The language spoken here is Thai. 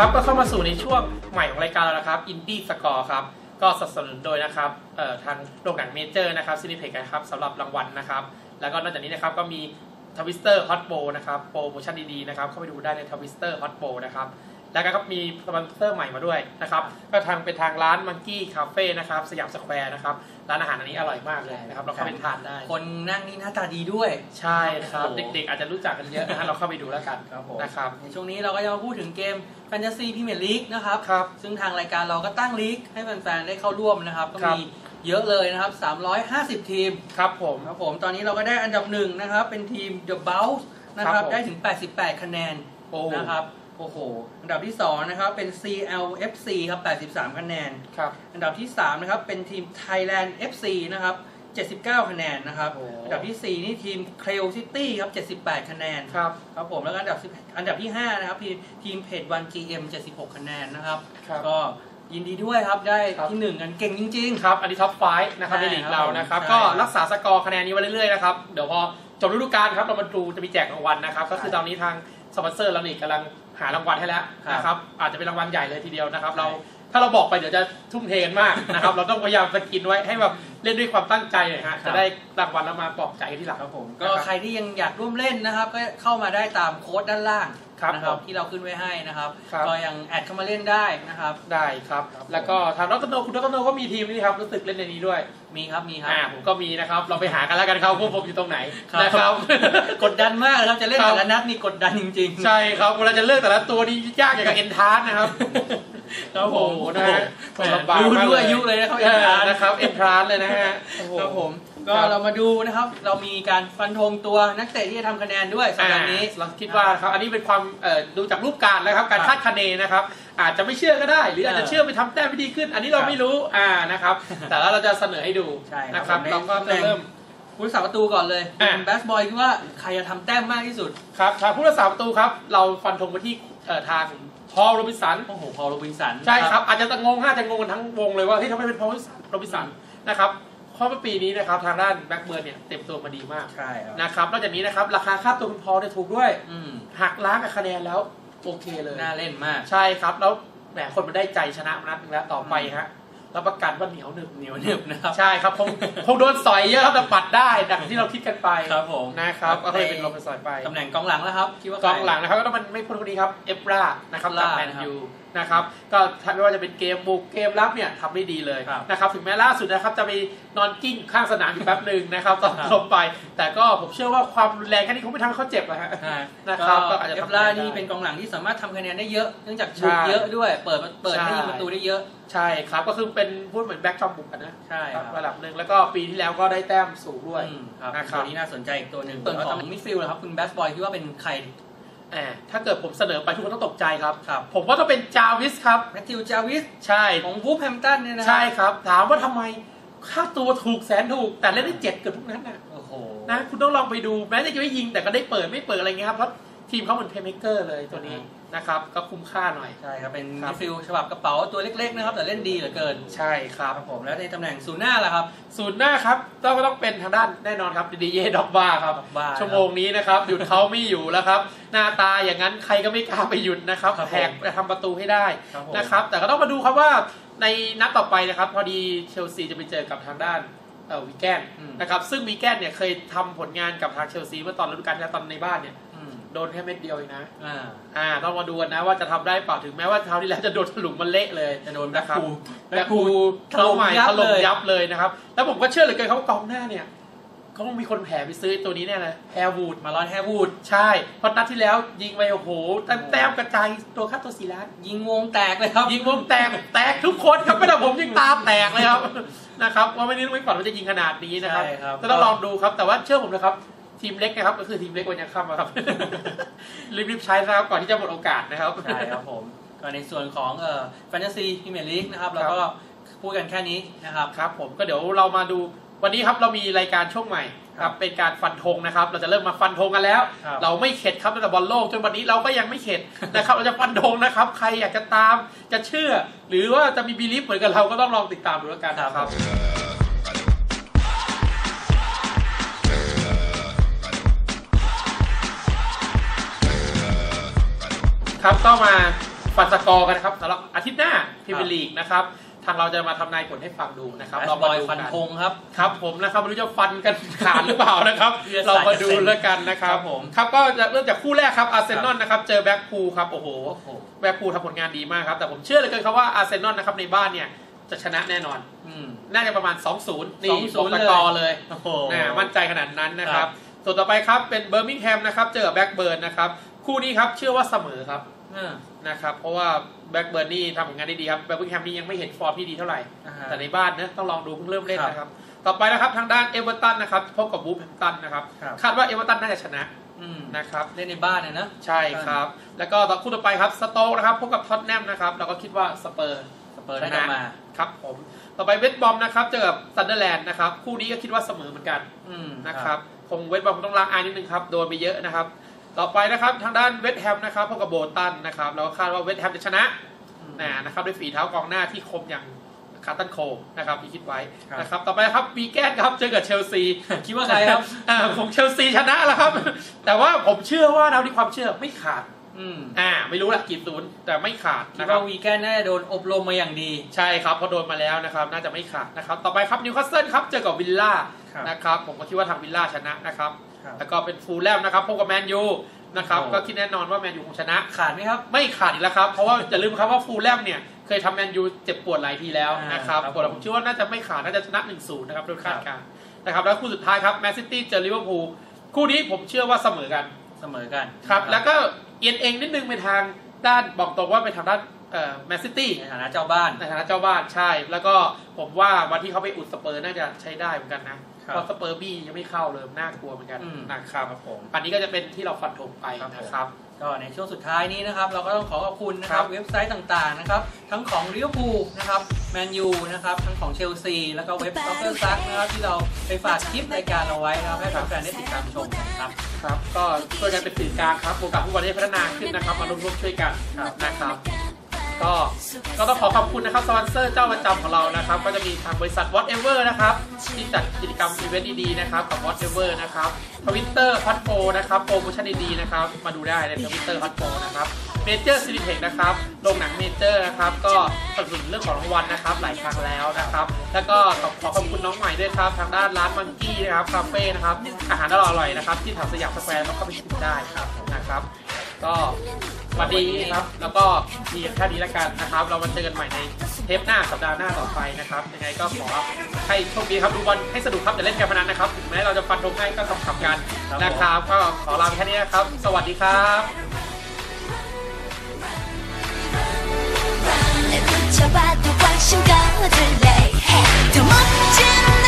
ครับก็เข้ามาสู่ในช่วงใหม่ของรายการแล้วนะครับอินดี้สกอร์ครับก็สนับสนุนโดยนะครับเอ่อทางโรงหนังเมเจอร์นะครับซินิเพ็กนะครับสำหรับรางวัลนะครับ แล้วก็นอกจากนี้นะครับก็มีทวิสเตอร์ฮอตโบนะครับโปรโมชั่นดีๆนะครับเข้าไปดูได้ในทวิสเตอร์ฮอตโบนะครับ แล้วก็มีสปอนเซอร์ใหม่มาด้วยนะครับ ก็ทางเป็นทางร้านมังกี้คาเฟ่นะครับสยามสแควร์นะครับ ร้านอาหารอันนี้อร่อยมากเลยนะครับ เราเข้าไปทานได้ คนนั่งนี่หน้าตาดีด้วย ใช่ครับโอ้โหเด็กๆ อาจจะรู้จักกันเยอะนะฮะเราเข้าไปดูแล้วกันครับผมนะครับในช่วงนี้เราก็จะมาพูดถึงเกม Fantasy Premier League นะครับครับ ซึ่งทางรายการเราก็ตั้งลีกให้แฟนๆ ได้เข้าร่วมนะครับก็ครับมีเยอะเลยนะครับ 350 ทีม ครับผม ครับผม ตอนนี้เราก็ได้อันดับหนึ่งนะครับ เป็นทีม The b o u n c e นะคครัรับบผมได้ถึง 88 คะแนนโอ้นะครับ โอ้โห อันดับที่ 2 นะครับ เป็น CLFC ครับ 83 คะแนน ครับ อันดับที่ 3 นะครับ เป็นทีม Thailand FC นะครับ 79 คะแนนนะครับโอ้อันดับทีสี่ 4 นี่ทีม c r e o City ครับ 78 คะแนน ครับ ครับผม แล้วก็อันดับ10อันดับที่ 5 นะครับ ทีมทีมเพจ 1GM 76 คะแนนนะครับครับ ก็ยินดีด้วยครับได้ครับที่1กันเก่งจริงครับ อันนี้ท็อปไฟนะครับใช่ในลีกเรานะครับใช่ก็รักษาสกอร์คะแนนนี้ไว้เรื่อยๆนะครับ เดี๋ยวพอจบฤดูกาลครับเรามาดูจะมีแจกรางวัลนะครับ ก็คือตอนนี้ทางส ปอนเซอร์เรานี่กำลังหารางวัลให้แล้วนะครับ อาจจะเป็นรางวัลใหญ่เลยทีเดียวนะครับ เรา ถ้าเราบอกไปเดี๋ยวจะทุ่มเทกันมากนะครับ เราต้องพยายามสกินไว้ให้แบบเล่นด้วยความตั้งใจหน่อยฮะจะได้รางวัลแล้วมาปลอบใจกันที่หลังๆครับผมนะก็ครับใครที่ยังอยากร่วมเล่นนะครับ ก็เข้ามาได้ตามโค้ดด้านล่างครับนะครับผมที่เราขึ้นไว้ให้นะครับครับก็ยังแอดเข้ามาเล่นได้นะครับ ได้ครับครับผมแล้วก็ทางดรโนคุณดรโนก็มีทีมนี่ครับรู้สึกเล่นในนี้ด้วย มีครับมีครับอ่าผมก็มีนะครับ เราไปหากันแล้วกันครับพวกผมอยู่ตรงไหนครับนะครับ กดดันมากเลยครับจะเล่นครับแต่ละนัดนี่กดดันจริง ๆ ใช่ครับเวลาจะเลือกแต่ละตัวนี่ยากอย่างกับเอ็นทาร์นะครับ ครับผมโอ้โหนะฮะแหมลำบากรู้มากรู้อายุเลยนะครับเออ Entrance นะครับเอ็นทรานเลยนะฮะโอ้โหครับผมก็ครับเรามาดูนะครับ เรามีการฟันธงตัวนักเตะที่จะทำคะแนนด้วยสัปดาห์นี้อ่าเราคิดว่าครับอันนี้เป็นความเอ่อดูจากรูปการณ์แล้วครับ การคาดคะเนนะครับ อาจจะไม่เชื่อก็ได้ หรืออาจจะเออเชื่อไปทำแต้มไม่ดีขึ้น อันนี้เราครับไม่รู้อ่านะครับ แต่ว่าเราจะเสนอให้ดูใช่ครับนะครับผมในเราก็ตำแหจะน่งเริ่ม ผู้รักษาประตูก่อนเลยอะคุณแบสบอยคิดว่าใครจะทำแต้มมากที่สุด ครับทางผู้รักษาประตูครับ เราฟันธงไปที่เอ่อทางพอลโรบินสัน โอ้โหพอลโรบินสันใช่ครับ อาจจะงงห้าจะงงกันทั้งวงเลยว่าเฮ้ยทำไมเป็นพอลโรบินสันนะครับเพราะว่าปีนี้นะครับทางด้านแบ็กเบิร์นเนี่ยเต็มตัวมาดีมากใช่ครับนะครับนอกจากนี้นะครับราคาค่าตัวคุณพอลเนี่ยถูกด้วยอืมหักล้างกับคะแนนแล้วโอเคเลย น่าเล่นมาก ใช่ครับ แล้วแหมคนมันได้ใจชนะมานัดหนึงแล้วต่อไปฮะ รับประกันว่าเหนียวหนึบเหนียวหนึบนะครับ ใช่ครับคงคงโดนสอยเยอะครับแต่ปัดได้ดังที่เราคิดกันไปครับผมนะครับก็เลยเป็นลมเป็นสอยไปตำแหน่งกองหลังแล้วครับคิดว่ากใครองหลังนะครับก็ต้องมันไม่พ้นคนนี้ครับเอฟรานะครับเอฟจากราแมนนะครับยูนะครับก็ไม่ว่าจะเป็นเกมบุกเกมรับเนี่ยทำได้ดีเลยครับนะครับถึงแม้ล่าสุดนะครับจะไปนอนกิ้งข้างสนามอยู่แป๊บหนึ่งนะครับตอนครับลงไป แต่ก็ผมเชื่อว่าความรุนแรงแค่นี้คงไม่ทำให้เขาเจ็บนะฮะใช่นะครับก็ก็อาจจะเอทำฟล่าได้นี่เป็นกองหลังที่สามารถทำคะแนนได้เยอะเนื่องจากใช่บุกเยอะด้วย เปิดเปิดใช่ให้ยิงประตูได้เยอะใช่ครับก็คือเป็นพูดเหมือนแบ็กจอมบุกอะนะใช่คครัรับบระดับหนึ่งแล้วก็ปีที่แล้วก็ได้แต้มสูงด้วยอืมครับนะครับตัวนี้น่าสนใจอีกตัวหนึ่งส่ส่ววนนขขอองงมิดฟิลด์นะครับคุณแบสบอยคิดว่าเป็นใครอ่า ถ้าเกิดผมเสนอไปทุกคนต้องตกใจครับครับ ผมว่าต้องเป็นจาวิสครับแมทธิวจาวิส ใช่ ของวูฟแฮมป์ตันเนี่ยนะ ใช่ครับ ถามว่าทำไมค่าตัวถูกแสนถูก แต่เล่นได้เจ็ดเกือบทุกนัดนะโอ้โห นะ คุณต้องลองไปดู แม้จะไม่ยิงแต่ก็ได้เปิดไม่เปิดอะไรเงี้ยครับ เพราะทีมเขาเหมือนเพย์เมเกอร์เลยตัวนี้อืม นะครับ ก็คุ้มค่าหน่อย ใช่ครับ เป็นครัมิบดฟิลด์ฉบับกระเป๋าตัวเล็กๆนะครับ แต่เล่นดีเหลือเกิน ใช่ครับครับผมแล้วในตำแหน่งศูนย์หน้าล่ะครับ ศูนย์หน้าครับต้องก็ต้องเป็นทางด้านแน่นอนครับดีเยด็อกบ้าครับบ้าชั่วโมงนี้นะครับหยุดเขาไม่อยู่แล้วครับ หน้าตาอย่างนั้นใครก็ไม่กล้าไปหยุดนะครับครับผมแหกไปทำประตูให้ได้ครับผมนะครับ แต่ก็ต้องมาดูครับว่าในนัดต่อไปนะครับ พอดีเชลซีจะไปเจอกับทางด้านเอ่อวีแกนอืมนะครับซึ่งวีแกนเนี่ยเคยทำผลงานกับทางเชลซีเมื่อตอนฤดูกาลที่แล้วตอนในบ้านเนี่ยอืม โดนแค่เม็ดเดียวเองนะ อ่า อ่า ต้องมาดูกันนะว่าจะทำได้เปล่าถึงแม้ว่าเท้าที่แล้วจะโดนถลุงมันเละเลย จะโดนแบ็คนะครับพูลแบ็คพูลถล่มใหม่ยับถล่มเลยยับเลยนะครับ แล้วผมก็เชื่อเหลือเกินเขาว่ากองหน้าเนี่ยเขาต้องมีคนแผ่ไปซื้อตัวนี้แน่เลยแฮร์วูดมาลอนแฮร์วูดใช่ เพราะนัดที่แล้วยิงไปโอ้โหแต้มแต้มกระจายตัวค่าตัวสี่ล้านยิงวงแตกเลยครับ ยิงวงแตกแตกทุกคนครับไม่แต่ผมยิงตาแตกเลยครับนะครับว่าไม่นึกไม่ฝันว่าจะยิงขนาดนี้นะครับใช่ครับก็ต้องลองดูครับแต่ว่าเชื่อผมนะครับ ทีมเล็กนะครับ ก็คือทีมเล็กวันยังค่ำอะครับ รีบๆใช้นะครับก่อนที่จะหมดโอกาสนะครับใช่ครับผมก็ในส่วนของเอ่อแฟนตาซีพรีเมียร์ลีกนะครับเราก็พูดกันแค่นี้นะครับครับผมก็เดี๋ยวเรามาดูวันนี้ครับเรามีรายการช่วงใหม่คครัรับบเป็นการฟันธงนะครับ เราจะเริ่มมาฟันธงกันแล้วครับเราไม่เข็ดครับตั้งแต่บอลโลกจนวันนี้เราก็ยังไม่เข็ดนะครับ เราจะฟันธงนะครับ ใครอยากจะตามจะเชื่อ หรือว่าจะมีบีลิฟเหมือนกับเราก็ต้องลองติดตามดูแล้วกันนะครับ ครับก็มาฟันสกอร์กันนะครับสำหรับอาทิตย์หน้าพรีเมียร์ลีกนะครับทางเราจะมาทำนายผลให้ฟังดูนะครับแอเราสบมาอยดูฟันกันธงครับครับผมนะครับไม่รู้จะฟันกันขาดหรือเปล่านะครับเลือดเราสาดมาดูกระเซ็นแล้วกันนะครับครับผมครับก็จะเริ่มจากคู่แรกครับอาร์เซนอลนะครับเจอแบ็กพูลครับโอ้โหโอ้โหแบ็กพูลทำผลงานดีมากครับแต่ผมเชื่อเลยเกินครับว่าอาร์เซนอลนะครับในบ้านเนี่ยจะชนะแน่นอนอืมน่าจะประมาณ 2-0 นี่2-0บอกสกอร์เลยโอ้โหนะมั่นใจขนาดนั้นนะคครัรับบส่วนต่อไปครับเป็นเบอร์มิงแฮมนะครับเจอกับแบ็กเบิร์นนะครับ คู่นี้ครับเชื่อว่าเสมอครับอ่า นะครับ เพราะว่าแบ็กเบิร์นนี่ทำผลงานได้ดีครับแบ็กมิงแฮมนี่ยังไม่เห็นฟอร์มที่ดีเท่าไหร่ อ่าฮะ แต่ในบ้านนะต้องลองดูเพิ่งเริ่มเล่นครับนะครับ ต่อไปนะครับทางด้านเอเวอร์ตันนะครับพบกับบูฟแฮมตันนะครับครับ คาดว่าเอเวอร์ตันน่าจะชนะอืมนะครับ เล่นในบ้านเนี่ยนะ ใช่ครับ แล้วก็ต่อคู่ต่อไปครับสโต๊กนะครับพบกับท็อตแนมนะครับเราก็คิดว่าสเปอร์ สเปอร์ได้กลับมา ครับผม ต่อไปเวสต์บอมนะครับเจอกับซันเดอร์แลนด์นะครับคู่นี้ก็คิดว่าเสมอเหมือนกันอืมนะครับคงเวสต์บอมคงต้องล้างอายนิดนึงครับโดนไปเยอะนะครับ ต่อไปนะครับทางด้านเวสต์แฮมนะครับพบกับโบลตันนะครับเราก็คาดว่าเวสต์แฮมจะชนะอืมนะนะครับด้วยฝีเท้ากองหน้าที่คมอย่างคาร์ตันโคนะครับที่คิดไว้ครับนะครับต่อไปครับวีแกนครับเจอกับเชลซีคิดว่าใครครับอ่าผมเชลซีชนะแล้วครับ แต่ว่าผมเชื่อว่าเราที่ความเชื่อไม่ขาดอืมอ่าไม่รู้ละกี่ศูนย์แต่ไม่ขาดคิดนะครับว่าวีแกนน่าจะโดนอบรมมาอย่างดี ใช่ครับเพราะโดนมาแล้วนะครับ น่าจะไม่ขาดนะครับ ต่อไปครับนิวคาสเซิลครับเจอกับวิลล่าครับนะครับผมก็คิดว่าทางวิลล่าชนะนะครับครับ แล้วก็เป็นฟูลแลมนะครับพบกับแมนยูนะครับโอ้ก็คิดแน่นอนว่าแมนยูคงชนะ ขาดไหมครับ ไม่ขาดอีกแล้วครับ เพราะว่าอย่าลืมครับว่าฟูลแลมเนี่ยเคยทำแมนยูเจ็บปวดหลายทีแล้วอ่านนะครับครับผมผมเชื่อว่าน่าจะไม่ขาดน่าจะชนะ1-0นะครับโดยคาดครับการณ์นะครับแล้วคู่สุดท้ายครับแมนซิตี้เจอลิเวอร์พูลคู่นี้ผมเชื่อว่าเสมอกันเสมอกันครับ แล้วก็เอียงเองนิดนึงไปทางด้านบอกตรงว่าไปทางด้านแมนซิตี้ในฐานะเจ้าบ้านในฐานะเจ้าบ้านใช่ แล้วก็ผมว่าวันที่เขาไปอุดสเปอร์น่าจะใช้ได้เหมือนกันนะครับ เพราะสเปอร์บี้ยังไม่เข้าเลยน่ากลัวเหมือนกันอืมนะครับครับผมอันนี้ก็จะเป็นที่เราฟันธงไปครับผมนะครับก็ในช่วงสุดท้ายนี้นะครับ เราก็ต้องขอขอบคุณนะครัครับบเว็บไซต์ต่างๆนะครับ ทั้งของลิเวอร์พูลนะครับแมนยูนะครับ ทั้งของเชลซี แล้วก็เว็บซ็อกเกอร์ซักนะครับที่เราไปฝากคลิปรายการเอาไว้นะครับให้แฟนๆได้ติดตามชมนะครับครับ ก็ช่วยกันเป็นสื่อกลางครับวงการฟุตบอลได้พัฒนาขึ้นนะครับ มาร่วมๆช่วยกันครับนะครับ ก็ก็ต้องขอขอบคุณนะครับสปอนเซอร์เจ้าประจำของเรานะครับ ก็จะมีทางบริษัท Whatever นะครับที่จัดกิจกรรมอีเวนต์ดีๆนะครับกับ Whatever นะครับทวิตเตอร์ฮอตโ o นะครับโปรโมชั่นดีๆนะครับมาดูได้ในทวิตเตอร์ฮอตโ o นะครับเมเจอร์ซีนิเทคนะครับโรงหนังเมเจอร์นะครับก็สนับสนุนเรื่องของรางวัลนะครับหลายครั้งแล้วนะครับ แล้วก็ขอขอขอบคุณน้องใหม่ด้วยครับทางด้านร้านมังกี้นะครับคาเฟ่นะครับอาหารอร่อยๆนะครับที่แถวสยามสแควร์ก็เข้าไปชิมได้ครับนะครับ ก็สวัสดีครับ แล้วก็มีแค่นี้ละกันนะครับ เรามาเจอกันใหม่ในเทปหน้าสัปดาห์หน้าต่อไปนะครับ ยังไงก็ขอให้โชคดีครับดูบอลให้สนุกครับอย่าเล่นการพนันนะครับถึงแม้เราจะฟันธงให้ก็ต้องขับกันนะครับ ก็ขอลาไปแค่นี้นะครับ สวัสดีครับ붙여봐도 관심 가둘래 더 멋진